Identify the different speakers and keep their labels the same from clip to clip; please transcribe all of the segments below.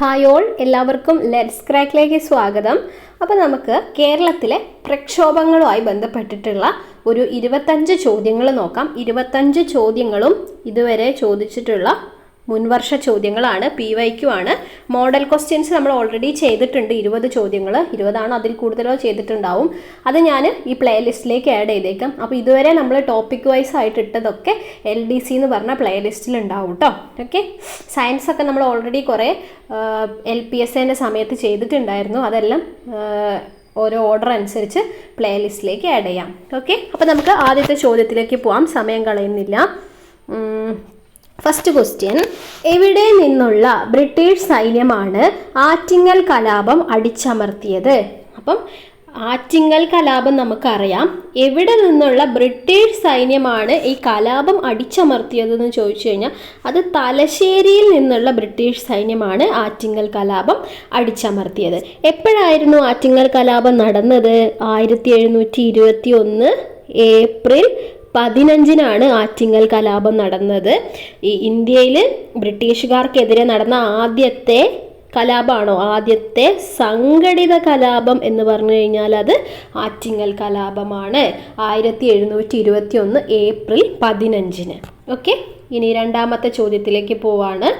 Speaker 1: Hi all എല്ലാവർക്കും let's ക്രാക്കിലേക്ക് സ്വാഗതം. അപ്പോൾ നമുക്ക് കേരളത്തിലെ പ്രക്ഷോഭങ്ങളുമായി ബന്ധപ്പെട്ടിട്ടുള്ള ഒരു ഇരുപത്തഞ്ച് ചോദ്യങ്ങൾ നോക്കാം. ഇരുപത്തഞ്ച് ചോദ്യങ്ങളും ഇതുവരെ ചോദിച്ചിട്ടുള്ള മുൻവർഷ ചോദ്യങ്ങളാണ് പി വൈക്കു ആണ്. മോഡൽ ക്വസ്റ്റ്യൻസ് നമ്മൾ ഓൾറെഡി ചെയ്തിട്ടുണ്ട്. ഇരുപത് ചോദ്യങ്ങൾ. ഇരുപതാണ് അതിൽ കൂടുതലോ ചെയ്തിട്ടുണ്ടാവും. അത് ഞാൻ ഈ പ്ലേലിസ്റ്റിലേക്ക് ആഡ് ചെയ്തേക്കാം. അപ്പോൾ ഇതുവരെ നമ്മൾ ടോപ്പിക് വൈസ് ആയിട്ട് ഇട്ടതൊക്കെ എൽ ഡി സി എന്ന് പറഞ്ഞ പ്ലേലിസ്റ്റിൽ ഉണ്ടാവും കേട്ടോ ഓക്കെ സയൻസ് ഒക്കെ നമ്മൾ ഓൾറെഡി കുറേ എൽ പി എസ് എന്റെ സമയത്ത് ചെയ്തിട്ടുണ്ടായിരുന്നു. അതെല്ലാം ഓരോ ഓർഡർ അനുസരിച്ച് പ്ലേലിസ്റ്റിലേക്ക് ആഡ് ചെയ്യാം. ഓക്കെ അപ്പോൾ നമുക്ക് ആദ്യത്തെ ചോദ്യത്തിലേക്ക് പോവാം. സമയം കളയുന്നില്ല. ഫസ്റ്റ് ക്വസ്റ്റ്യൻ എവിടെ നിന്നുള്ള ബ്രിട്ടീഷ് സൈന്യമാണ് ആറ്റിങ്ങൽ കലാപം അടിച്ചമർത്തിയത്? അപ്പം ആറ്റിങ്ങൽ കലാപം നമുക്കറിയാം. എവിടെ നിന്നുള്ള ബ്രിട്ടീഷ് സൈന്യമാണ് ഈ കലാപം അടിച്ചമർത്തിയതെന്ന് ചോദിച്ചു കഴിഞ്ഞാൽ അത് തലശ്ശേരിയിൽ നിന്നുള്ള ബ്രിട്ടീഷ് സൈന്യമാണ് ആറ്റിങ്ങൽ കലാപം അടിച്ചമർത്തിയത്. എപ്പോഴായിരുന്നു ആറ്റിങ്ങൽ കലാപം നടന്നത്? ആയിരത്തി ഇരുപത്തി ഒന്ന് ഏപ്രിൽ പതിനഞ്ചിനാണ് ആറ്റിങ്ങൽ കലാപം നടന്നത്. ഈ ഇന്ത്യയിൽ ബ്രിട്ടീഷുകാർക്കെതിരെ നടന്ന ആദ്യത്തെ കലാപമാണോ? ആദ്യത്തെ സംഘടിത കലാപം എന്ന് പറഞ്ഞു കഴിഞ്ഞാൽ അത് ആറ്റിങ്ങൽ കലാപമാണ്. ആയിരത്തി എഴുന്നൂറ്റി ഇരുപത്തി ഒന്ന് ഏപ്രിൽ പതിനഞ്ചിന്. ഓക്കെ? ഇനി രണ്ടാമത്തെ ചോദ്യത്തിലേക്ക് പോവാണ്.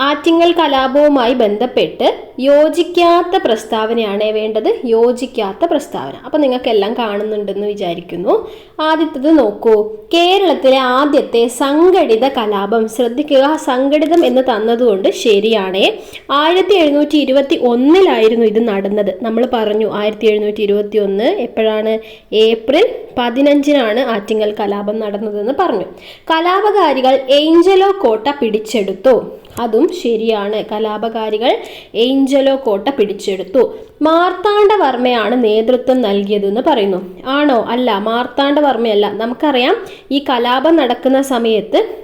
Speaker 1: ആറ്റിങ്ങൽ കലാപവുമായി ബന്ധപ്പെട്ട് യോജിക്കാത്ത പ്രസ്താവനയാണ് വേണ്ടത്. യോജിക്കാത്ത പ്രസ്താവന. അപ്പം നിങ്ങൾക്കെല്ലാം കാണുന്നുണ്ടെന്ന് വിചാരിക്കുന്നു. ആദ്യത്തത് നോക്കൂ. കേരളത്തിലെ ആദ്യത്തെ സംഘടിത കലാപം. ശ്രദ്ധിക്കുക സംഘടിതം എന്ന് തന്നതുകൊണ്ട് ശരിയാണേ. ആയിരത്തി എഴുന്നൂറ്റി ഇരുപത്തി ഒന്നിലായിരുന്നു ഇത് നടന്നത്. നമ്മൾ പറഞ്ഞു ആയിരത്തി എഴുന്നൂറ്റി ഇരുപത്തി ഒന്ന് എപ്പോഴാണ്? ഏപ്രിൽ പതിനഞ്ചിനാണ് ആറ്റിങ്ങൽ കലാപം നടന്നതെന്ന് പറഞ്ഞു. കലാപകാരികൾ ഏഞ്ചലോ കോട്ട പിടിച്ചെടുത്തു. അതും ശരിയാണ്. കലാപകാരികൾ ഏഞ്ചലോ കോട്ട പിടിച്ചെടുത്തു. മാർത്താണ്ഡവർമ്മയാണ് നേതൃത്വം നൽകിയതെന്ന് പറയുന്നു. ആണോ? അല്ല മാർത്താണ്ഡവർമ്മയല്ല. നമുക്കറിയാം ഈ കലാപം നടക്കുന്ന സമയത്ത്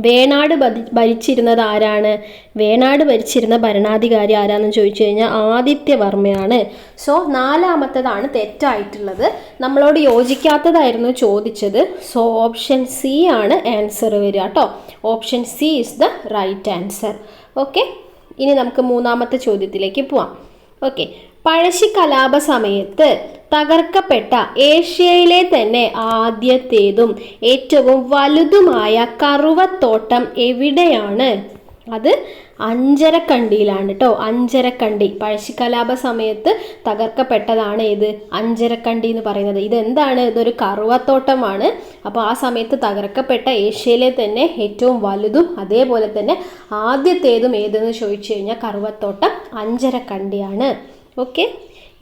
Speaker 1: വേണാട് ഭരി- ഭരിച്ചിരുന്നത് ആരാണ്? വേണാട് ഭരിച്ചിരുന്ന ഭരണാധികാരി ആരാണെന്ന് ചോദിച്ചു കഴിഞ്ഞാൽ ആദിത്യവർമ്മയാണ്. സോ നാലാമത്തതാണ് തെറ്റായിട്ടുള്ളത്. നമ്മളോട് യോജിക്കാത്തതായിരുന്നു ചോദിച്ചത്. സോ ഓപ്ഷൻ സി ആണ് ആൻസർ വരിക കേട്ടോ option C is the right answer. Okay? ഇനി നമുക്ക് മൂന്നാമത്തെ ചോദ്യത്തിലേക്ക് പോവാം. ഓക്കെ. പഴശ്ശി കലാപ സമയത്ത് തകർക്കപ്പെട്ട ഏഷ്യയിലെ തന്നെ ആദ്യത്തേതും ഏറ്റവും വലുതുമായ കറുവത്തോട്ടം എവിടെയാണ്? അത് അഞ്ചരക്കണ്ടിയിലാണ് കേട്ടോ അഞ്ചരക്കണ്ടി. പഴശ്ശിക്കലാപ സമയത്ത് തകർക്കപ്പെട്ടതാണ് ഇത്. അഞ്ചരക്കണ്ടി എന്ന് പറയുന്നത്. ഇതെന്താണ്? ഇതൊരു കറുവത്തോട്ടമാണ്. അപ്പോൾ ആ സമയത്ത് തകർക്കപ്പെട്ട ഏഷ്യയിലെ തന്നെ ഏറ്റവും വലുതും അതേപോലെ തന്നെ ആദ്യത്തേതും ഏതെന്ന് ചോദിച്ചു കഴിഞ്ഞാൽ കറുവത്തോട്ടം അഞ്ചരക്കണ്ടിയാണ്. ഓക്കെ?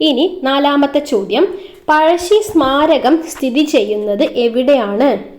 Speaker 1: ഇനി നാലാമത്തെ ചോദ്യം. പഴശ്ശി സ്മാരകം സ്ഥിതി ചെയ്യുന്നത് എവിടെയാണ്?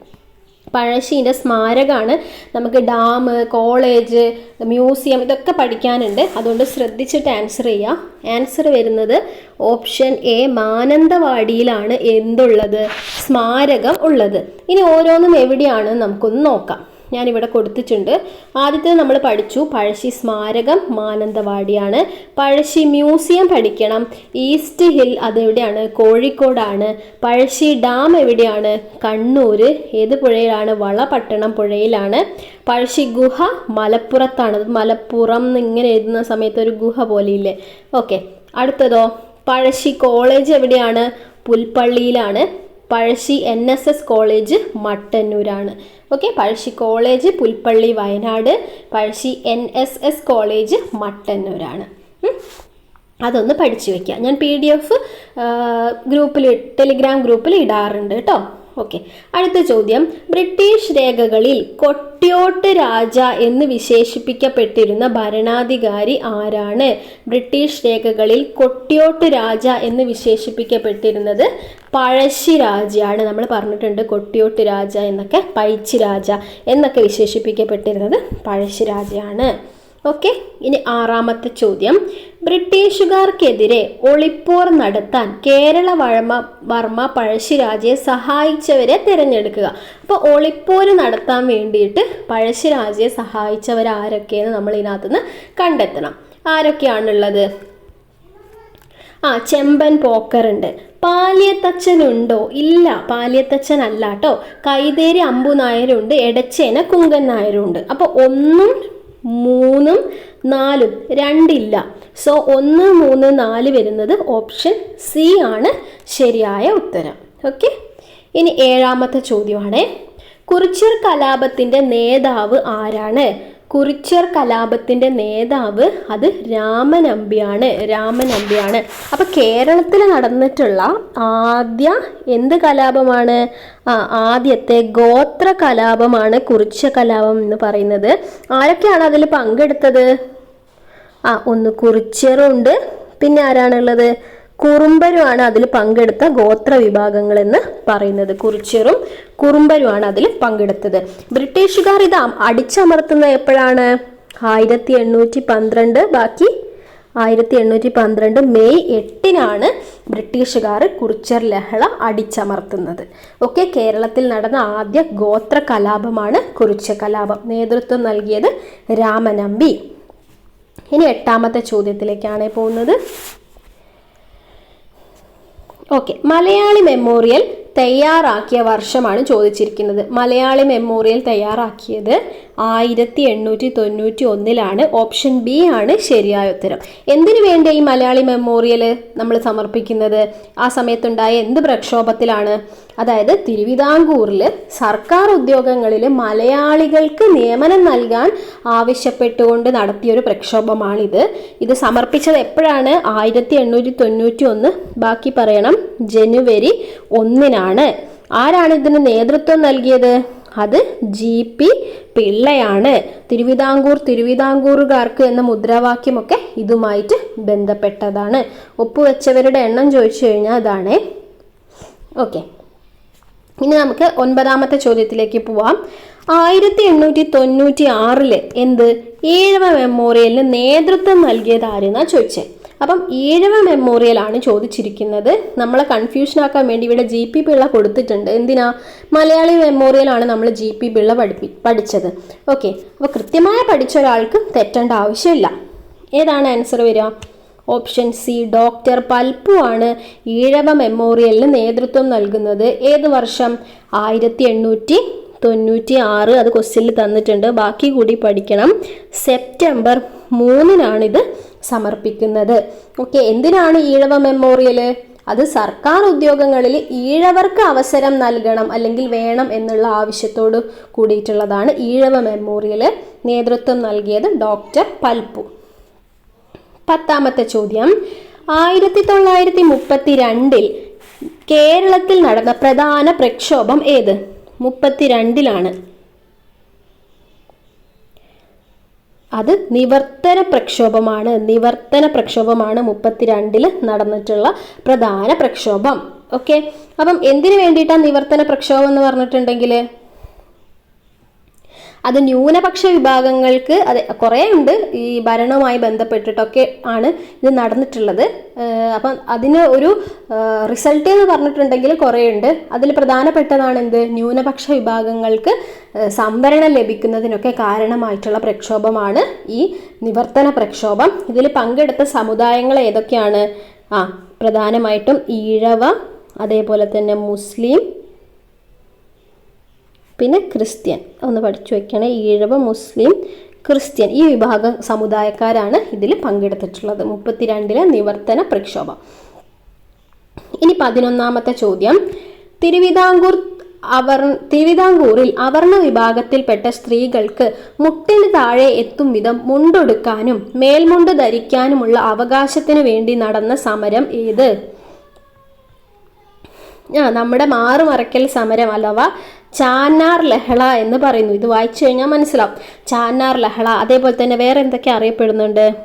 Speaker 1: പഴശ്ശീന്റെ സ്മാരകമാണ് നമുക്ക് ഡാം കോളേജ് മ്യൂസിയം ഇതൊക്കെ പഠിക്കാനുണ്ട്. അതുകൊണ്ട് ശ്രദ്ധിച്ചിട്ട് ആൻസർ ചെയ്യാം. ആൻസർ വരുന്നത് ഓപ്ഷൻ എ മാനന്തവാടിയിലാണ് എന്തുള്ളത്? സ്മാരകം ഉള്ളത്. ഇനി ഓരോന്നും എവിടെയാണ് നമുക്കൊന്ന് നോക്കാം. ഞാനിവിടെ കൊടുത്തിട്ടുണ്ട്. ആദ്യത്തെ നമ്മൾ പഠിച്ചു. പഴശ്ശി സ്മാരകം മാനന്തവാടിയാണ്. പഴശ്ശി മ്യൂസിയം പഠിക്കണം. ഈസ്റ്റ് ഹിൽ അതെവിടെയാണ്? കോഴിക്കോടാണ്. പഴശ്ശി ഡാം എവിടെയാണ്? കണ്ണൂർ ഏത് പുഴയിലാണ്? വളപട്ടണം പുഴയിലാണ്. പഴശ്ശി ഗുഹ മലപ്പുറത്താണ്. മലപ്പുറം എന്നിങ്ങനെ എഴുതുന്ന സമയത്ത് ഒരു ഗുഹ പോലെയില്ലേ? ഓക്കെ. അടുത്തതോ? പഴശ്ശി കോളേജ് എവിടെയാണ്? പുൽപ്പള്ളിയിലാണ്. Pazhassi N S S college മട്ടന്നൂരാണ്. Okay Pazhassi college Pulpally Wayanad Pazhassi N S S college മട്ടന്നൂരാണ്. അതൊന്ന് പഠിച്ചു വയ്ക്കുക ഞാൻ പി ഡി എഫ് ഗ്രൂപ്പിൽ ടെലിഗ്രാം ഗ്രൂപ്പിൽ ഇടാറുണ്ട് കേട്ടോ ഓക്കെ അടുത്ത ചോദ്യം. ബ്രിട്ടീഷ് രേഖകളിൽ കൊട്ടിയോട്ട് രാജ എന്ന് വിശേഷിപ്പിക്കപ്പെട്ടിരുന്ന ഭരണാധികാരി ആരാണ്? ബ്രിട്ടീഷ് രേഖകളിൽ കൊട്ടിയോട്ട് രാജ എന്ന് വിശേഷിപ്പിക്കപ്പെട്ടിരുന്നത് പഴശ്ശി രാജയാണ്. നമ്മൾ പറഞ്ഞിട്ടുണ്ട് കൊട്ടിയോട്ട് രാജ എന്നൊക്കെ പൈച്ചി രാജ എന്നൊക്കെ വിശേഷിപ്പിക്കപ്പെട്ടിരുന്നത് പഴശ്ശി രാജയാണ്. ഓക്കെ ഇനി ആറാമത്തെ ചോദ്യം. ബ്രിട്ടീഷുകാർക്കെതിരെ ഒളിപ്പോർ നടത്താൻ കേരള വഴമ വർമ്മ പഴശ്ശിരാജയെ സഹായിച്ചവരെ തിരഞ്ഞെടുക്കുക. അപ്പോൾ ഒളിപ്പോര് നടത്താൻ വേണ്ടിയിട്ട് പഴശ്ശിരാജയെ സഹായിച്ചവരാരൊക്കെയെന്ന് നമ്മൾ ഇതിനകത്തുനിന്ന് കണ്ടെത്തണം. ആരൊക്കെയാണുള്ളത്? ആ ചെമ്പൻ പോക്കറുണ്ട്. പാലിയത്തച്ഛനുണ്ടോ? ഇല്ല പാലിയത്തച്ഛൻ അല്ല കേട്ടോ. കൈതേരി അമ്പു നായരുണ്ട് എടച്ചേന കുങ്കൻ നായരുണ്ട്. അപ്പോൾ ഒന്നും മൂന്നും നാലും രണ്ടില്ല. സോ ഒന്ന് മൂന്ന് നാല് വരുന്നത് ഓപ്ഷൻ സി ആണ്. ശരിയായ ഉത്തരം. ഓക്കെ ഇനി ഏഴാമത്തെ ചോദ്യമാണ്. കുറിച്യർ കലാപത്തിന്റെ നേതാവ് ആരാണ്? കുറിച്യർ കലാപത്തിന്റെ നേതാവ് അത് രാമനമ്പിയാണ് രാമനമ്പിയാണ്. അപ്പോൾ കേരളത്തിൽ നടന്നിട്ടുള്ള ആദ്യ എന്ത് കലാപമാണ്? ആദ്യത്തെ ഗോത്ര കലാപമാണ് കുറിച്യ കലാപം എന്ന് പറയുന്നത്. ആരൊക്കെയാണ് അതിൽ പങ്കെടുത്തത്? ആ ഒന്ന് കുറിച്യറുണ്ട് പിന്നെ ആരാണുള്ളത് കുറുമ്പരുമാണ് അതിൽ പങ്കെടുത്ത ഗോത്ര വിഭാഗങ്ങൾ എന്ന് പറയുന്നത്. കുറിച്യറും കുറുമ്പരുമാണ് അതിൽ പങ്കെടുത്തത്. ബ്രിട്ടീഷുകാർ ഇത് അടിച്ചമർത്തുന്ന എപ്പോഴാണ്? ആയിരത്തി എണ്ണൂറ്റി പന്ത്രണ്ട് ബാക്കി ആയിരത്തി എണ്ണൂറ്റി പന്ത്രണ്ട് മെയ് എട്ടിനാണ് ബ്രിട്ടീഷുകാർ കുറിച്ചർ ലഹള അടിച്ചമർത്തുന്നത്. ഒക്കെ കേരളത്തിൽ നടന്ന ആദ്യ ഗോത്ര കലാപമാണ് കുറിച്ച കലാപം. നേതൃത്വം നൽകിയത് രാമനമ്പി. ഇനി എട്ടാമത്തെ ചോദ്യത്തിലേക്കാണ് പോകുന്നത്. ഓക്കെ മലയാളി മെമ്മോറിയൽ തയ്യാറാക്കിയ വർഷമാണ് ചോദിച്ചിരിക്കുന്നത്. മലയാളി മെമ്മോറിയൽ തയ്യാറാക്കിയത് ആയിരത്തി എണ്ണൂറ്റി തൊണ്ണൂറ്റി ഒന്നിലാണ് ഓപ്ഷൻ ബി ആണ് ശരിയായ ഉത്തരം. എന്തിനു വേണ്ടി ഈ മലയാളി മെമ്മോറിയൽ നമ്മൾ സമർപ്പിക്കുന്നത്? ആ സമയത്തുണ്ടായ എന്ത് പ്രക്ഷോഭത്തിലാണ്? അതായത് തിരുവിതാംകൂറിൽ സർക്കാർ ഉദ്യോഗങ്ങളിൽ മലയാളികൾക്ക് നിയമനം നൽകാൻ ആവശ്യപ്പെട്ടുകൊണ്ട് നടത്തിയൊരു പ്രക്ഷോഭമാണിത്. ഇത് സമർപ്പിച്ചത് എപ്പോഴാണ്? ആയിരത്തി എണ്ണൂറ്റി തൊണ്ണൂറ്റി ഒന്ന് ബാക്കി പറയണം ജനുവരി ഒന്നിനാണ്. ആരാണ് ഇതിന് നേതൃത്വം നൽകിയത്? അത് ജി പി പിള്ളയാണ്. തിരുവിതാംകൂർ തിരുവിതാംകൂറുകാർക്ക് എന്ന മുദ്രാവാക്യമൊക്കെ ഇതുമായിട്ട് ബന്ധപ്പെട്ടതാണ്. ഒപ്പുവെച്ചവരുടെ എണ്ണം ചോദിച്ചു കഴിഞ്ഞാൽ അതാണ്. ഓക്കെ. ഇനി നമുക്ക് ഒൻപതാമത്തെ ചോദ്യത്തിലേക്ക് പോവാം. ആയിരത്തി എണ്ണൂറ്റി തൊണ്ണൂറ്റി ആറിൽ എന്ത്? ഏഴവ മെമ്മോറിയലിന് നേതൃത്വം നൽകിയത് ആരെന്നാ ചോദിച്ചത് അപ്പം ഈഴവ മെമ്മോറിയലാണ് ചോദിച്ചിരിക്കുന്നത്. നമ്മളെ കൺഫ്യൂഷൻ ആക്കാൻ വേണ്ടി ഇവിടെ ജി പി പിള്ള കൊടുത്തിട്ടുണ്ട്. എന്തിനാ? മലയാളി മെമ്മോറിയലാണ് നമ്മൾ ജി പി പിള്ള പഠിപ്പി പഠിച്ചത്. ഓക്കെ അപ്പോൾ കൃത്യമായി പഠിച്ച ഒരാൾക്ക് തെറ്റേണ്ട ആവശ്യമില്ല. ഏതാണ് ആൻസർ വരിക? ഓപ്ഷൻ സി ഡോക്ടർ പൽപ്പു ആണ് ഈഴവ മെമ്മോറിയലിന് നേതൃത്വം നൽകുന്നത്. ഏത് വർഷം? ആയിരത്തി എണ്ണൂറ്റി തൊണ്ണൂറ്റി ആറ് അത് ക്വസ്റ്റ്യനിൽ തന്നിട്ടുണ്ട്. ബാക്കി കൂടി പഠിക്കണം. സെപ്റ്റംബർ മൂന്നിനാണിത്. സമർപ്പിക്കുന്നത്. ഓക്കെ എന്തിനാണ് ഈഴവ മെമ്മോറിയൽ അത് സർക്കാർ ഉദ്യോഗങ്ങളിൽ ഈഴവർക്ക് അവസരം നൽകണം അല്ലെങ്കിൽ വേണം എന്നുള്ള ആവശ്യത്തോട് കൂടിയിട്ടുള്ളതാണ് ഈഴവ മെമ്മോറിയൽ നേതൃത്വം നൽകിയത് ഡോക്ടർ പൽപ്പു. പത്താമത്തെ ചോദ്യം. ആയിരത്തി തൊള്ളായിരത്തി മുപ്പത്തി രണ്ടിൽ കേരളത്തിൽ നടന്ന പ്രധാന പ്രക്ഷോഭം ഏത്? മുപ്പത്തിരണ്ടിലാണ്. അത് നിവർത്തന പ്രക്ഷോഭമാണ്. നിവർത്തന പ്രക്ഷോഭമാണ് മുപ്പത്തിരണ്ടിൽ നടന്നിട്ടുള്ള പ്രധാന പ്രക്ഷോഭം. ഓക്കെ അപ്പം എന്തിനു വേണ്ടിയിട്ടാണ് നിവർത്തന പ്രക്ഷോഭം എന്ന് പറഞ്ഞിട്ടുണ്ടെങ്കിൽ അത് ന്യൂനപക്ഷ വിഭാഗങ്ങൾക്ക് അത് കുറേ ഉണ്ട്. ഈ ഭരണവുമായി ബന്ധപ്പെട്ടിട്ടൊക്കെ ആണ് ഇത് നടന്നിട്ടുള്ളത്. അപ്പം അതിന് ഒരു റിസൾട്ട് എന്ന് പറഞ്ഞിട്ടുണ്ടെങ്കിൽ കുറേ ഉണ്ട്. അതിൽ പ്രധാനപ്പെട്ടതാണ് എന്ത്? ന്യൂനപക്ഷ വിഭാഗങ്ങൾക്ക് സംവരണം ലഭിക്കുന്നതിനൊക്കെ കാരണമായിട്ടുള്ള പ്രക്ഷോഭമാണ് ഈ നിവർത്തന പ്രക്ഷോഭം. ഇതിൽ പങ്കെടുത്ത സമുദായങ്ങൾ ഏതൊക്കെയാണ്? ആ പ്രധാനമായിട്ടും ഈഴവ അതേപോലെ തന്നെ മുസ്ലിം പിന്നെ ക്രിസ്ത്യൻ. ഒന്ന് പഠിച്ചു വയ്ക്കണേ ഈഴവ മുസ്ലിം ക്രിസ്ത്യൻ. ഈ വിഭാഗ സമുദായക്കാരാണ് ഇതിൽ പങ്കെടുത്തിട്ടുള്ളത്. മുപ്പത്തിരണ്ടിലെ നിവർത്തന പ്രക്ഷോഭം. ഇനി പതിനൊന്നാമത്തെ ചോദ്യം. തിരുവിതാംകൂർ അവർ തിരുവിതാംകൂറിൽ അവർണ വിഭാഗത്തിൽപ്പെട്ട സ്ത്രീകൾക്ക് മുട്ടിന് താഴെ എത്തും വിധം മുണ്ടൊടുക്കാനും മേൽമുണ്ട് ധരിക്കാനുമുള്ള അവകാശത്തിനു വേണ്ടി നടന്ന സമരം ഏത്? ആ നമ്മുടെ മാറുമറയ്ക്കൽ സമരം അഥവാ ചാന്നാർ ലഹള എന്ന് പറയുന്നു. ഇത് വായിച്ചു കഴിഞ്ഞാൽ മനസ്സിലാവും. ചാനാർ ലഹള. അതേപോലെ തന്നെ വേറെ എന്തൊക്കെ അറിയപ്പെടുന്നുണ്ട്?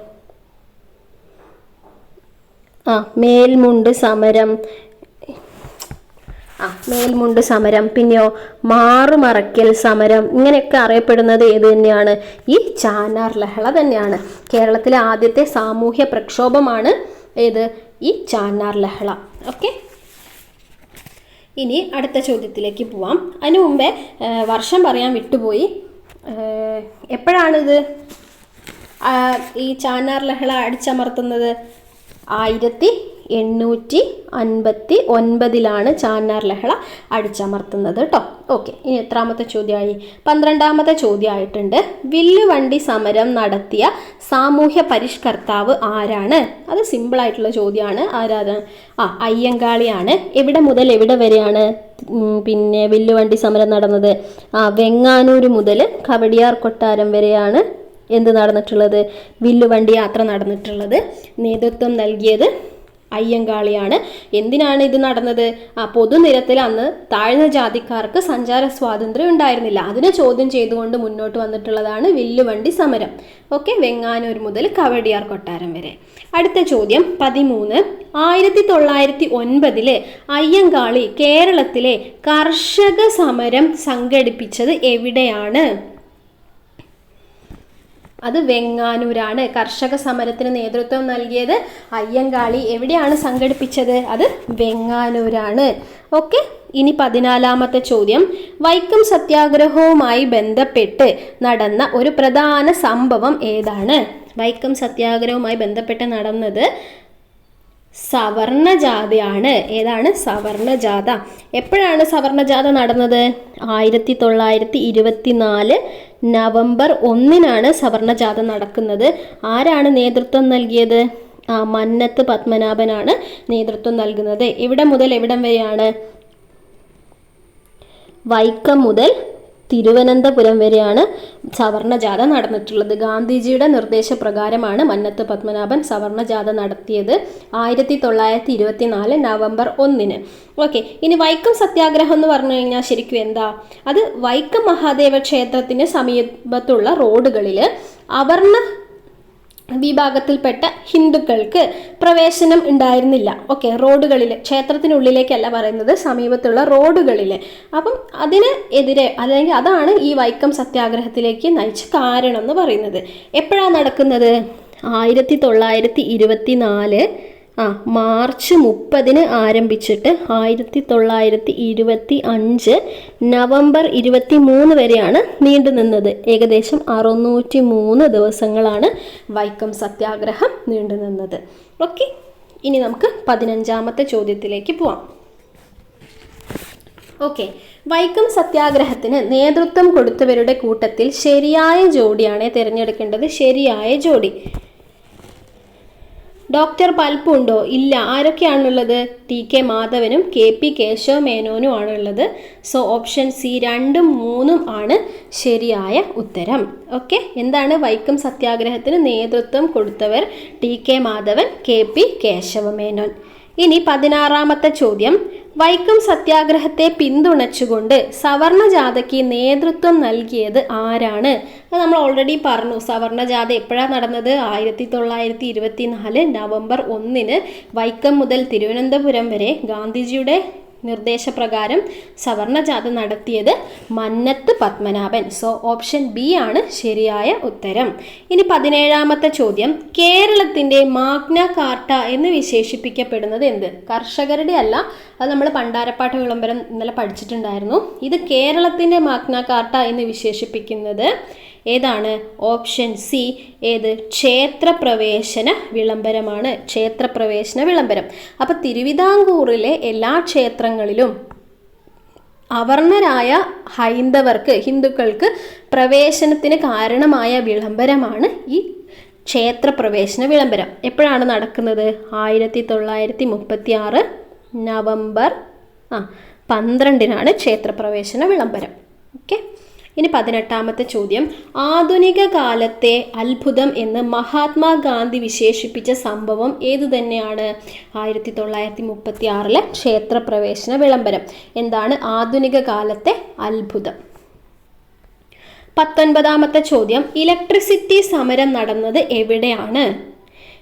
Speaker 1: ആ മേൽമുണ്ട് സമരം. ആ മേൽമുണ്ട് സമരം. പിന്നെയോ മാറുമറയ്ക്കൽ സമരം. ഇങ്ങനെയൊക്കെ അറിയപ്പെടുന്നത് ഏത് തന്നെയാണ്? ഈ ചാനാർ ലഹള തന്നെയാണ്. കേരളത്തിലെ ആദ്യത്തെ സാമൂഹ്യ പ്രക്ഷോഭമാണ് ഏത്? ഈ ചാനാർ ലഹള. ഓക്കെ? ഇനി അടുത്ത ചോദ്യത്തിലേക്ക് പോവാം. അതിനു മുമ്പേ വർഷം പറയാൻ വിട്ടുപോയി. എപ്പോഴാണിത്? ഈ ചാനാർ ലഹള അടിച്ചമർത്തുന്നത്? ആയിരത്തി എണ്ണൂറ്റി അൻപത്തി ഒൻപതിലാണ് ചാന്നാർ ലഹള അടിച്ചമർത്തുന്നത് കേട്ടോ ഓക്കെ ഇനി എത്രാമത്തെ ചോദ്യമായി? പന്ത്രണ്ടാമത്തെ ചോദ്യമായിട്ടുണ്ട്. വില്ലുവണ്ടി സമരം നടത്തിയ സാമൂഹ്യ പരിഷ്കർത്താവ് ആരാണ്? അത് സിമ്പിളായിട്ടുള്ള ചോദ്യമാണ്. ആരാണ് ആ അയ്യങ്കാളിയാണ്. എവിടെ മുതൽ എവിടെ വരെയാണ്? പിന്നെ വില്ലുവണ്ടി സമരം നടന്നത്? ആ വെങ്ങാനൂർ മുതൽ കവടിയാർ കൊട്ടാരം വരെയാണ് എന്ത് നടന്നിട്ടുള്ളത്? വില്ലുവണ്ടി യാത്ര നടന്നിട്ടുള്ളത്. നേതൃത്വം നൽകിയത് അയ്യങ്കാളിയാണ്. എന്തിനാണ് ഇത് നടന്നത്? ആ പൊതുനിരത്തിൽ അന്ന് താഴ്ന്ന ജാതിക്കാർക്ക് സഞ്ചാര സ്വാതന്ത്ര്യം ഉണ്ടായിരുന്നില്ല. അതിനെ ചോദ്യം ചെയ്തുകൊണ്ട് മുന്നോട്ട് വന്നിട്ടുള്ളതാണ് വില്ലുവണ്ടി സമരം. ഓക്കെ വെങ്ങാനൂർ മുതൽ കവടിയാർ കൊട്ടാരം വരെ. അടുത്ത ചോദ്യം പതിമൂന്ന്. ആയിരത്തി തൊള്ളായിരത്തി ഒൻപതിൽ അയ്യങ്കാളി കേരളത്തിലെ കർഷക സമരം സംഘടിപ്പിച്ചത് എവിടെയാണ്? അത് വെങ്ങാനൂരാണ്. കർഷക സമരത്തിന് നേതൃത്വം നൽകിയത് അയ്യങ്കാളി. എവിടെയാണ് സംഘടിപ്പിച്ചത്? അത് വെങ്ങാനൂരാണ്. ഓക്കെ ഇനി പതിനാലാമത്തെ ചോദ്യം. വൈക്കം സത്യാഗ്രഹവുമായി ബന്ധപ്പെട്ട് നടന്ന ഒരു പ്രധാന സംഭവം ഏതാണ്? വൈക്കം സത്യാഗ്രഹവുമായി ബന്ധപ്പെട്ട് നടന്നത് സവർണജാഥയാണ്. ഏതാണ്? സവർണജാഥ. എപ്പോഴാണ് സവർണജാഥ നടന്നത്? ആയിരത്തി തൊള്ളായിരത്തി ഇരുപത്തിനാല് നവംബർ ഒന്നിനാണ് സവർണജാഥ നടക്കുന്നത്. ആരാണ് നേതൃത്വം നൽകിയത്? ആ മന്നത്ത് പത്മനാഭനാണ് നേതൃത്വം നൽകുന്നത്. എവിടെ മുതൽ എവിടം വരെയാണ്? വൈക്കം മുതൽ തിരുവനന്തപുരം വരെയാണ് സവർണജാഥ നടന്നിട്ടുള്ളത്. ഗാന്ധിജിയുടെ നിർദ്ദേശപ്രകാരമാണ് മന്നത്ത് പത്മനാഭൻ സവർണജാഥ നടത്തിയത് ആയിരത്തി തൊള്ളായിരത്തി ഇരുപത്തിനാല് നവംബർ ഒന്നിന്. ഓക്കെ ഇനി വൈക്കം സത്യാഗ്രഹം എന്ന് പറഞ്ഞു കഴിഞ്ഞാൽ ശരിക്കും എന്താ? അത് വൈക്കം മഹാദേവ ക്ഷേത്രത്തിന് സമീപത്തുള്ള റോഡുകളിൽ അവർണ വിഭാഗത്തിൽപ്പെട്ട ഹിന്ദുക്കൾക്ക് പ്രവേശനം ഉണ്ടായിരുന്നില്ല. ഓക്കെ റോഡുകളിൽ ക്ഷേത്രത്തിനുള്ളിലേക്കല്ല പറയുന്നത് സമീപത്തുള്ള റോഡുകളിൽ അപ്പം അതിന് എതിരെ അല്ലെങ്കിൽ അതാണ് ഈ വൈക്കം സത്യാഗ്രഹത്തിലേക്ക് നയിച്ച കാരണം എന്ന് പറയുന്നത്. എപ്പോഴാണ് നടക്കുന്നത്? ആയിരത്തി തൊള്ളായിരത്തി ഇരുപത്തി നാല് ആ മാർച്ച് മുപ്പതിന് ആരംഭിച്ചിട്ട് ആയിരത്തി തൊള്ളായിരത്തി ഇരുപത്തി അഞ്ച് നവംബർ ഇരുപത്തി മൂന്ന് വരെയാണ് നീണ്ടു നിന്നത്. ഏകദേശം അറുന്നൂറ്റി മൂന്ന് ദിവസങ്ങളാണ് വൈക്കം സത്യാഗ്രഹം നീണ്ടു നിന്നത്. ഓക്കെ ഇനി നമുക്ക് പതിനഞ്ചാമത്തെ ചോദ്യത്തിലേക്ക് പോവാം. ഓക്കെ വൈക്കം സത്യാഗ്രഹത്തിന് നേതൃത്വം കൊടുത്തവരുടെ കൂട്ടത്തിൽ ശരിയായ ജോഡിയാണ് തിരഞ്ഞെടുക്കേണ്ടത്. ശരിയായ ജോഡി. ഡോക്ടർ പൽപ്പുണ്ടോ? ഇല്ല. ആരൊക്കെയാണുള്ളത്? ടി കെ മാധവനും കെ പി കേശവ മേനോനും ആണുള്ളത്. സോ ഓപ്ഷൻ സി രണ്ടും മൂന്നും ആണ് ശരിയായ ഉത്തരം. ഓക്കെ? എന്താണ് വൈക്കം സത്യാഗ്രഹത്തിന് നേതൃത്വം കൊടുത്തവർ T K Madhavan K P Keshava Menon? ഇനി പതിനാറാമത്തെ ചോദ്യം. വൈക്കം സത്യാഗ്രഹത്തെ പിന്തുണച്ചുകൊണ്ട് സവർണ ജാഥയ്ക്ക് നേതൃത്വം നൽകിയത് ആരാണ്? അത് നമ്മൾ ഓൾറെഡി പറഞ്ഞു. സവർണ ജാഥ എപ്പോഴാണ് നടന്നത്? ആയിരത്തി തൊള്ളായിരത്തി ഇരുപത്തി നാല് നവംബർ ഒന്നിന് വൈക്കം മുതൽ തിരുവനന്തപുരം വരെ ഗാന്ധിജിയുടെ നിർദ്ദേശപ്രകാരം സവർണജാഥ നടത്തിയത് Mannath Padmanabhan. So option B ആണ് ശരിയായ ഉത്തരം. ഇനി പതിനേഴാമത്തെ ചോദ്യം. കേരളത്തിന്റെ മാഗ്ന കാർട്ട എന്ന് വിശേഷിപ്പിക്കപ്പെടുന്നത് എന്ത്? കർഷകരുടെ അല്ല. അത് നമ്മൾ പണ്ടാരപ്പാട്ട് വിളംബരം ഇന്നലെ പഠിച്ചിട്ടുണ്ടായിരുന്നു. ഇത് കേരളത്തിന്റെ മാഗ്ന കാർട്ട എന്ന് വിശേഷിപ്പിക്കുന്നത് ഏതാണ്? ഓപ്ഷൻ സി ഏത്? ക്ഷേത്രപ്രവേശന വിളംബരമാണ്. ക്ഷേത്രപ്രവേശന വിളംബരം. അപ്പോൾ തിരുവിതാംകൂറിലെ എല്ലാ ക്ഷേത്രങ്ങളിലും അവർണരായ ഹൈന്ദവർക്ക് ഹിന്ദുക്കൾക്ക് പ്രവേശനത്തിന് കാരണമായ വിളംബരമാണ് ഈ ക്ഷേത്രപ്രവേശന വിളംബരം. എപ്പോഴാണ് നടക്കുന്നത്? ആയിരത്തി തൊള്ളായിരത്തി മുപ്പത്തി ആറ് നവംബർ ആ പന്ത്രണ്ടിനാണ് ക്ഷേത്രപ്രവേശന വിളംബരം. ഓക്കെ? ഇനി പതിനെട്ടാമത്തെ ചോദ്യം. ആധുനിക കാലത്തെ അത്ഭുതം എന്ന് മഹാത്മാഗാന്ധി വിശേഷിപ്പിച്ച സംഭവം ഏതു തന്നെയാണ്? ആയിരത്തി തൊള്ളായിരത്തി മുപ്പത്തി ആറിലെ ക്ഷേത്രപ്രവേശന വിളംബരം. എന്താണ് ആധുനിക കാലത്തെ അത്ഭുതം? പത്തൊൻപതാമത്തെ ചോദ്യം. ഇലക്ട്രിസിറ്റി സമരം നടന്നത് എവിടെയാണ്?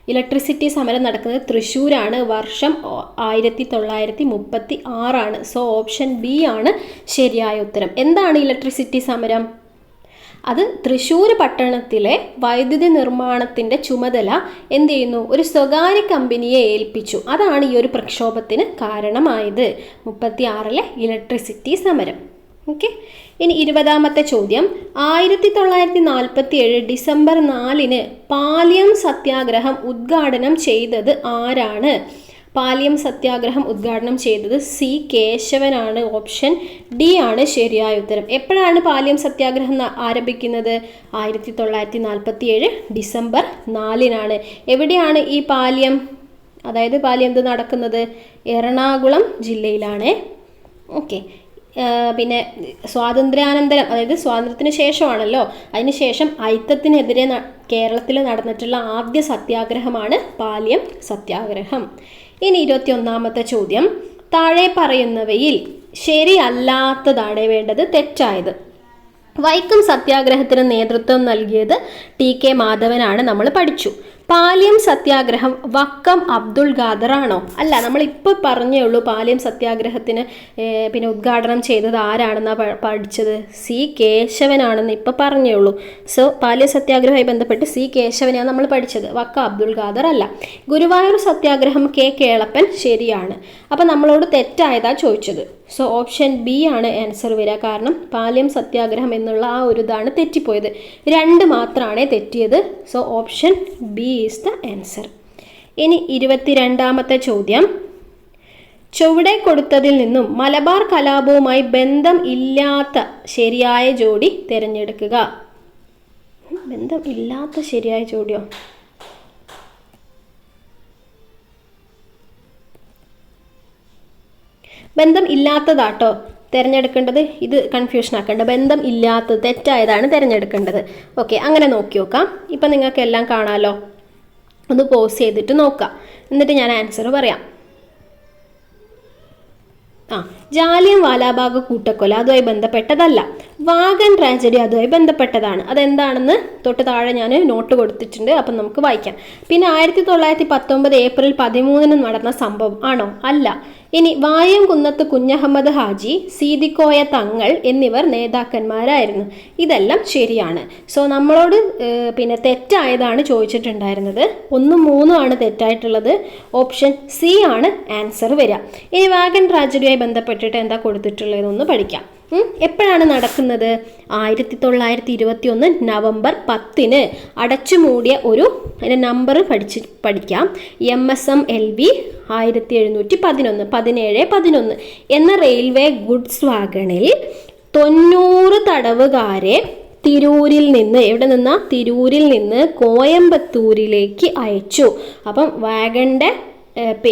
Speaker 1: ഇലക്ട്രിസിറ്റി സമരം നടക്കുന്നത് തൃശ്ശൂരാണ്. വർഷം ആയിരത്തി തൊള്ളായിരത്തി മുപ്പത്തി ആറാണ് സോ ഓപ്ഷൻ ബി ആണ് ശരിയായ ഉത്തരം. എന്താണ് ഇലക്ട്രിസിറ്റി സമരം? അത് തൃശ്ശൂർ പട്ടണത്തിലെ വൈദ്യുതി നിർമ്മാണത്തിന്റെ ചുമതല എന്ത് ചെയ്യുന്നു? ഒരു സ്വകാര്യ കമ്പനിയെ ഏൽപ്പിച്ചു. അതാണ് ഈ ഒരു പ്രക്ഷോഭത്തിന് കാരണമായത്. മുപ്പത്തി ആറിലെ ഇലക്ട്രിസിറ്റി സമരം. ഓക്കെ ഇനി ഇരുപതാമത്തെ ചോദ്യം. ആയിരത്തി തൊള്ളായിരത്തി നാൽപ്പത്തി ഏഴ് ഡിസംബർ നാലിന് പാലിയം സത്യാഗ്രഹം ഉദ്ഘാടനം ചെയ്തത് ആരാണ്? പാലിയം സത്യാഗ്രഹം ഉദ്ഘാടനം ചെയ്തത് സി കേശവനാണ്. ഓപ്ഷൻ ഡി ആണ് ശരിയായ ഉത്തരം. എപ്പോഴാണ് പാലിയം സത്യാഗ്രഹം ആരംഭിക്കുന്നത്? ആയിരത്തി തൊള്ളായിരത്തി നാൽപ്പത്തി ഏഴ് ഡിസംബർ നാലിനാണ്. എവിടെയാണ് ഈ പാലിയം അതായത് പാലിയം എന്ത് നടക്കുന്നത്? എറണാകുളം ജില്ലയിലാണ്. ഓക്കെ പിന്നെ സ്വാതന്ത്ര്യാനന്തരം അതായത് സ്വാതന്ത്ര്യത്തിന് ശേഷമാണല്ലോ. അതിനുശേഷം ശേഷം ന- കേരളത്തിൽ നടന്നിട്ടുള്ള ആദ്യ സത്യാഗ്രഹമാണ് പാലിയം സത്യാഗ്രഹം. ഇനി ഇരുപത്തി ഒന്നാമത്തെ ചോദ്യം. താഴെ പറയുന്നവയിൽ ശരിയല്ലാത്തതാണ് വേണ്ടത് തെറ്റായത്. വൈക്കം സത്യാഗ്രഹത്തിന് നേതൃത്വം നൽകിയത് ടി കെ മാധവനാണ്. നമ്മൾ പഠിച്ചു. പാലിയം സത്യാഗ്രഹം വക്കം അബ്ദുൾ ഖാദറാണോ അല്ല നമ്മൾ ഇപ്പോൾ പറഞ്ഞേ ഉള്ളൂ പാലിയം സത്യാഗ്രഹത്തിന് പിന്നെ ഉദ്ഘാടനം ചെയ്തത് ആരാണെന്നാണ് പഠിച്ചത്? സി കേശവനാണെന്ന് ഇപ്പോൾ പറഞ്ഞേ ഉള്ളൂ. സോ പാലിയം സത്യാഗ്രഹവുമായി ബന്ധപ്പെട്ട് സി കേശവനെയാണ് നമ്മൾ പഠിച്ചത്. വക്കം അബ്ദുൾ ഖാദർ അല്ല. ഗുരുവായൂർ സത്യാഗ്രഹം കെ കേളപ്പൻ ശരിയാണ്. അപ്പം നമ്മളോട് തെറ്റായതാ ചോദിച്ചത്. സോ ഓപ്ഷൻ ബി ആണ് ആൻസർ വരിക. കാരണം പാലിയം സത്യാഗ്രഹം എന്നുള്ള ആ ഒരു ഇതാണ് തെറ്റിപ്പോയത്. രണ്ട് മാത്രമാണ് തെറ്റിയത്. So option B is the answer ഇനി ഇരുപത്തിരണ്ടാമത്തെ ചോദ്യം. ചുവടെ കൊടുത്തതിൽ നിന്നും മലബാർ കലാപവുമായി ബന്ധം ഇല്ലാത്ത ശരിയായ ജോഡി തിരഞ്ഞെടുക്കുക. ബന്ധം ഇല്ലാത്ത ശരിയായ ജോഡിയോ? ബന്ധം ഇല്ലാത്തതാട്ടോ. തിരഞ്ഞെടുക്കേണ്ടത് ഇത് കൺഫ്യൂഷൻ ആക്കേണ്ട. ബന്ധം ഇല്ലാത്തത് തെറ്റായതാണ് തിരഞ്ഞെടുക്കേണ്ടത്. ഓക്കെ അങ്ങനെ നോക്കി നോക്കാം. ഇപ്പം നിങ്ങൾക്ക് എല്ലാം കാണാമല്ലോ ഒന്ന് പോസ് ചെയ്തിട്ട് നോക്കാം. എന്നിട്ട് ഞാൻ ആൻസർ പറയാം. ആ ജാലിയൻ വാലാബാഗ് കൂട്ടക്കൊല അതുമായി ബന്ധപ്പെട്ടതല്ല. വാഗൻ ട്രാജഡി അതുമായി ബന്ധപ്പെട്ടതാണ്. അതെന്താണെന്ന് തൊട്ട് താഴെ ഞാൻ നോട്ട് കൊടുത്തിട്ടുണ്ട്. അപ്പം നമുക്ക് വായിക്കാം. പിന്നെ ആയിരത്തി തൊള്ളായിരത്തി പത്തൊമ്പത് ഏപ്രിൽ പതിമൂന്നിന് നടന്ന സംഭവം ആണോ? അല്ല. ഇനി വായം കുന്നത്ത് കുഞ്ഞഹമ്മദ് ഹാജി സീതിക്കോയ തങ്ങൾ എന്നിവർ നേതാക്കന്മാരായിരുന്നു. ഇതെല്ലാം ശരിയാണ്. സോ നമ്മളോട് പിന്നെ തെറ്റായതാണ് ചോദിച്ചിട്ടുണ്ടായിരുന്നത്. ഒന്നും മൂന്നും ആണ് തെറ്റായിട്ടുള്ളത്. ഓപ്ഷൻ സി ആണ് ആൻസർ വരിക. ഇനി വാഗൻ ട്രാജഡിയുമായി ബന്ധപ്പെട്ടിട്ട് എന്താ കൊടുത്തിട്ടുള്ളതെന്ന് പഠിക്കാം. എപ്പോഴാണ് നടക്കുന്നത്? ആയിരത്തി തൊള്ളായിരത്തി ഇരുപത്തി ഒന്ന് നവംബർ പത്തിന് അടച്ചുമൂടിയ ഒരു അതിന്റെ നമ്പർ പഠിച്ച് പഠിക്കാം. M S M L V ആയിരത്തി എഴുന്നൂറ്റി പതിനൊന്ന് പതിനേഴ് പതിനൊന്ന് എന്ന റെയിൽവേ ഗുഡ്സ് വാഗണിൽ തൊണ്ണൂറ് തടവുകാരെ തിരൂരിൽ നിന്ന് എവിടെ നിന്നാ? തിരൂരിൽ നിന്ന് കോയമ്പത്തൂരിലേക്ക് അയച്ചു. അപ്പം വാഗണിന്റെ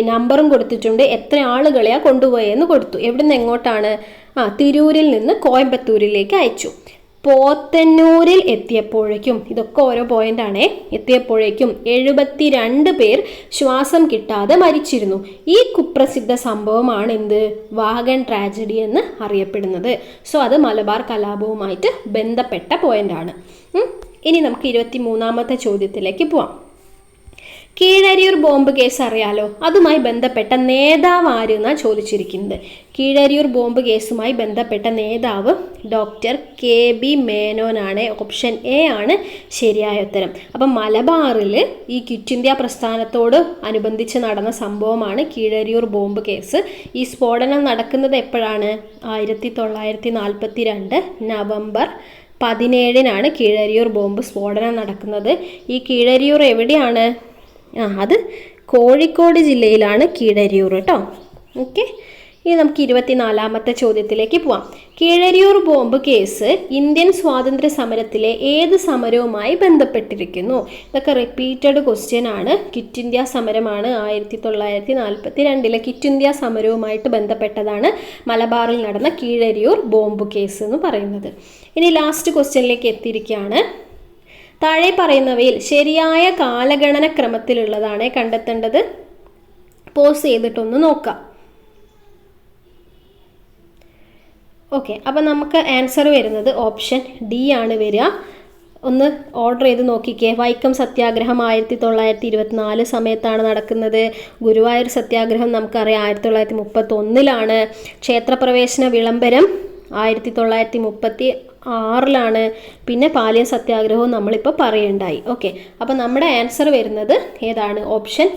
Speaker 1: നമ്പറും കൊടുത്തിട്ടുണ്ട്. എത്ര ആളുകളെയാണ് കൊണ്ടുപോയെന്ന് കൊടുത്തു. എവിടെ നിന്ന് എങ്ങോട്ടാണ്? ആ തിരൂരിൽ നിന്ന് കോയമ്പത്തൂരിലേക്ക് അയച്ചു. പോത്തന്നൂരിൽ എത്തിയപ്പോഴേക്കും ഇതൊക്കെ ഓരോ പോയിന്റാണേ എത്തിയപ്പോഴേക്കും എഴുപത്തിരണ്ട് പേർ ശ്വാസം കിട്ടാതെ മരിച്ചിരുന്നു. ഈ കുപ്രസിദ്ധ സംഭവമാണ് എന്ത്? വാഗൺ ട്രാജഡി എന്ന് അറിയപ്പെടുന്നത്. സോ അത് മലബാർ കലാപവുമായിട്ട് ബന്ധപ്പെട്ട പോയിന്റാണ്. ഇനി നമുക്ക് ഇരുപത്തി മൂന്നാമത്തെ ചോദ്യത്തിലേക്ക് പോവാം. കീഴരിയൂർ ബോംബ് കേസ് അറിയാലോ? അതുമായി ബന്ധപ്പെട്ട നേതാവ് ആരെന്നാണ് ചോദിച്ചിരിക്കുന്നത്? കീഴരിയൂർ ബോംബ് കേസുമായി ബന്ധപ്പെട്ട നേതാവ് ഡോക്ടർ കെ ബി മേനോനാണ്. ഓപ്ഷൻ എ ആണ് ശരിയായ ഉത്തരം. അപ്പം മലബാറിൽ ഈ ക്വിറ്റ് ഇന്ത്യ പ്രസ്ഥാനത്തോട് അനുബന്ധിച്ച് നടന്ന സംഭവമാണ് കീഴരിയൂർ ബോംബ് കേസ്. ഈ സ്ഫോടനം നടക്കുന്നത് എപ്പോഴാണ്? ആയിരത്തി തൊള്ളായിരത്തി നാൽപ്പത്തി രണ്ട് നവംബർ പതിനേഴിനാണ് കീഴരിയൂർ ബോംബ് സ്ഫോടനം നടക്കുന്നത്. ഈ കീഴരിയൂർ എവിടെയാണ്? ആ അത് കോഴിക്കോട് ജില്ലയിലാണ് കീഴരിയൂർ കേട്ടോ. ഓക്കെ. ഇനി നമുക്ക് ഇരുപത്തിനാലാമത്തെ ചോദ്യത്തിലേക്ക് പോവാം. കീഴരിയൂർ ബോംബ് കേസ് ഇന്ത്യൻ സ്വാതന്ത്ര്യ സമരത്തിലെ ഏത് സമരവുമായി ബന്ധപ്പെട്ടിരിക്കുന്നു? ഇതൊക്കെ റിപ്പീറ്റഡ് ക്വസ്റ്റ്യൻ ആണ്. കിറ്റ് ഇന്ത്യ സമരമാണ് ആയിരത്തി തൊള്ളായിരത്തി നാൽപ്പത്തി രണ്ടിലെ കിറ്റ് ഇന്ത്യ സമരവുമായിട്ട് ബന്ധപ്പെട്ടതാണ് മലബാറിൽ നടന്ന കീഴരിയൂർ ബോംബ് കേസ് എന്ന് പറയുന്നത്. ഇനി ലാസ്റ്റ് ക്വസ്റ്റ്യനിലേക്ക് എത്തിയിരിക്കുകയാണ്. താഴെ പറയുന്നവയിൽ ശരിയായ കാലഗണന ക്രമത്തിലുള്ളതാണ് കണ്ടെത്തേണ്ടത്. പോസ് ചെയ്തിട്ടൊന്ന് നോക്കാം. ഓക്കെ അപ്പം നമുക്ക് ആൻസർ വരുന്നത് ഓപ്ഷൻ ഡി ആണ് വരിക. ഒന്ന് ഓർഡർ ചെയ്ത് നോക്കിക്കേ. വൈക്കം സത്യാഗ്രഹം ആയിരത്തി തൊള്ളായിരത്തി ഇരുപത്തിനാല് സമയത്താണ് നടക്കുന്നത്. ഗുരുവായൂർ സത്യാഗ്രഹം നമുക്കറിയാം ആയിരത്തി തൊള്ളായിരത്തി മുപ്പത്തൊന്നിലാണ് ക്ഷേത്രപ്രവേശന വിളംബരം ആയിരത്തി തൊള്ളായിരത്തി മുപ്പത്തി ആറിലാണ്. പിന്നെ പാലിയം സത്യാഗ്രഹവും നമ്മളിപ്പോൾ പറയുണ്ടായി. ഓക്കെ അപ്പോൾ നമ്മുടെ ആൻസർ വരുന്നത് ഏതാണ്? ഓപ്ഷൻ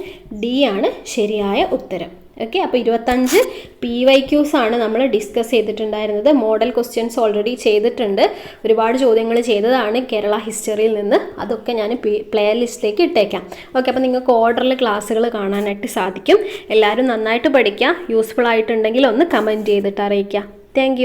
Speaker 1: ഡി ആണ്. ശരിയായ ഉത്തരം. ഓക്കെ അപ്പോൾ ഇരുപത്തഞ്ച് പി വൈ ക്യൂസ് ആണ് നമ്മൾ ഡിസ്കസ് ചെയ്തിട്ടുണ്ടായിരുന്നത്. മോഡൽ ക്വസ്റ്റ്യൻസ് ഓൾറെഡി ചെയ്തിട്ടുണ്ട്. ഒരുപാട് ചോദ്യങ്ങൾ ചെയ്തതാണ് കേരള ഹിസ്റ്ററിയിൽ നിന്ന്. അതൊക്കെ ഞാൻ പ്ലേ ലിസ്റ്റിലേക്ക് ഇട്ടേക്കാം. ഓക്കെ അപ്പോൾ നിങ്ങൾക്ക് ഓർഡറിൽ ക്ലാസ്സുകൾ കാണാനായിട്ട് സാധിക്കും. എല്ലാവരും നന്നായിട്ട് പഠിക്കുക യൂസ്ഫുൾ ആയിട്ടുണ്ടെങ്കിൽ ഒന്ന് കമന്റ് ചെയ്തിട്ട് അറിയിക്കുക താങ്ക്